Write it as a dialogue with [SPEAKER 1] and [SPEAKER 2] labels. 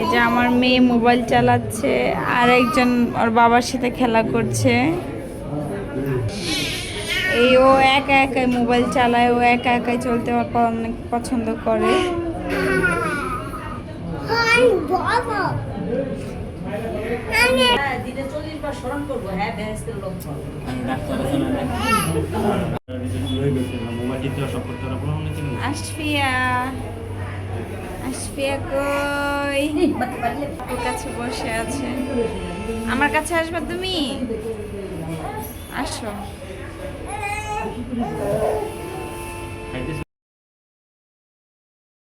[SPEAKER 1] এই যে আমার মেয়ে মোবাইল চালাচ্ছে আর একজন ওর বাবার সাথে খেলা করছে। এই ও একা একাই মোবাইল চালায় ও একা একাই চলতে অনেক পছন্দ করে।
[SPEAKER 2] তারা বলো
[SPEAKER 1] আশফিয়া। আশফিয়া কই? কাছে বসে আছে। আমার কাছে আসবে তুমি? আসো।